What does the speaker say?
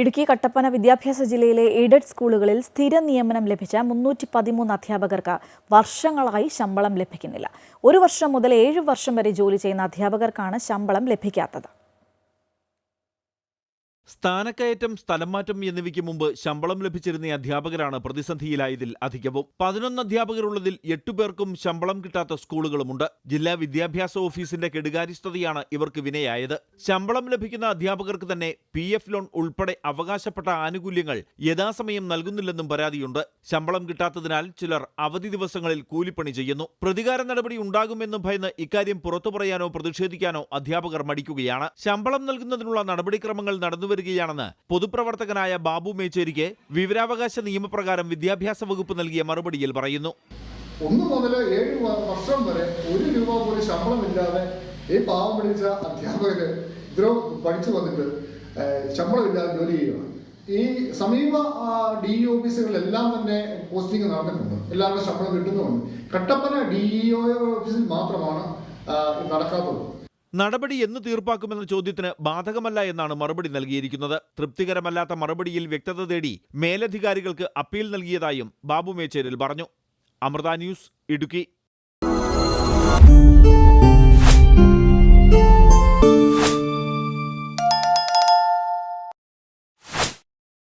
ഇടുക്കി കട്ടപ്പന വിദ്യാഭ്യാസ ജില്ലയിലെ എയ്ഡഡ് സ്കൂളുകളിൽ സ്ഥിര നിയമനം ലഭിച്ച മുന്നൂറ്റി പതിമൂന്ന് അധ്യാപകർക്ക് വർഷങ്ങളായി ശമ്പളം ലഭിക്കുന്നില്ല. ഒരു വർഷം മുതൽ ഏഴ് വർഷം വരെ ജോലി ചെയ്യുന്ന അധ്യാപകർക്കാണ് ശമ്പളം ലഭിക്കാത്തത്. സ്ഥാനക്കയറ്റം സ്ഥലംമാറ്റം എന്നിവയ്ക്ക് മുമ്പ് ശമ്പളം ലഭിച്ചിരുന്ന അധ്യാപകരാണ് പ്രതിസന്ധിയിലായതിൽ അധികവും. പതിനൊന്ന് അധ്യാപകരുള്ളതിൽ എട്ടു പേർക്കും ശമ്പളം കിട്ടാത്ത സ്കൂളുകളുമുണ്ട്. ജില്ലാ വിദ്യാഭ്യാസ ഓഫീസിന്റെ കെടുകാര്യസ്ഥതയാണ് ഇവർക്ക് വിനയായത്. ശമ്പളം ലഭിക്കുന്ന അധ്യാപകർക്ക് തന്നെ പി ലോൺ ഉൾപ്പെടെ അവകാശപ്പെട്ട ആനുകൂല്യങ്ങൾ യഥാസമയം നൽകുന്നില്ലെന്നും പരാതിയുണ്ട്. ശമ്പളം കിട്ടാത്തതിനാൽ ചിലർ അവധി ദിവസങ്ങളിൽ കൂലിപ്പണി ചെയ്യുന്നു. പ്രതികാര നടപടി ഉണ്ടാകുമെന്ന് ഭയന്ന് ഇക്കാര്യം പുറത്തു പറയാനോ പ്രതിഷേധിക്കാനോ അധ്യാപകർ മടിക്കുകയാണ്. ശമ്പളം നൽകുന്നതിനുള്ള നടപടിക്രമങ്ങൾ നടന്നുവരികയാണെന്ന് പൊതുപ്രവർത്തകനായ ബാബു മേച്ചേരിക്ക് വിവരാവകാശ നിയമപ്രകാരം വിദ്യാഭ്യാസ വകുപ്പ് നൽകിയ മറുപടിയിൽ പറയുന്നു. ഒന്ന് മുതൽ ഏഴ് വർഷം വരെ ഒരു രൂപ പോലും ശമ്പളമില്ലാതെ ഈ പാവം പിടിച്ച അധ്യാപകര് ഇത്രയും പഠിച്ചു വന്നിട്ട് ശമ്പളമില്ലാതെ ജോലി ചെയ്യുകയാണ്. ഈ സമീപ ഡി ഇ ഓഫീസുകളിലെല്ലാം തന്നെ പോസ്റ്റിംഗ് നടന്നിട്ടുണ്ട്. എല്ലാവരുടെ ശമ്പളം കിട്ടുന്നുമുണ്ട്. കട്ടപ്പന ഡി ഇ ഓഫീസിൽ മാത്രമാണ് നടക്കാത്തത്. നടപടി എന്ന് തീർപ്പാക്കുമെന്ന ചോദ്യത്തിന് ബാധകമല്ല എന്നാണ് മറുപടി നൽകിയിരിക്കുന്നത്. തൃപ്തികരമല്ലാത്ത മറുപടിയിൽ വ്യക്തത തേടി മേലധികാരികൾക്ക് അപ്പീൽ നൽകിയതായും ബാബു മേച്ചേരിൽ പറഞ്ഞു. അമൃത ന്യൂസ് ഇടുക്കി.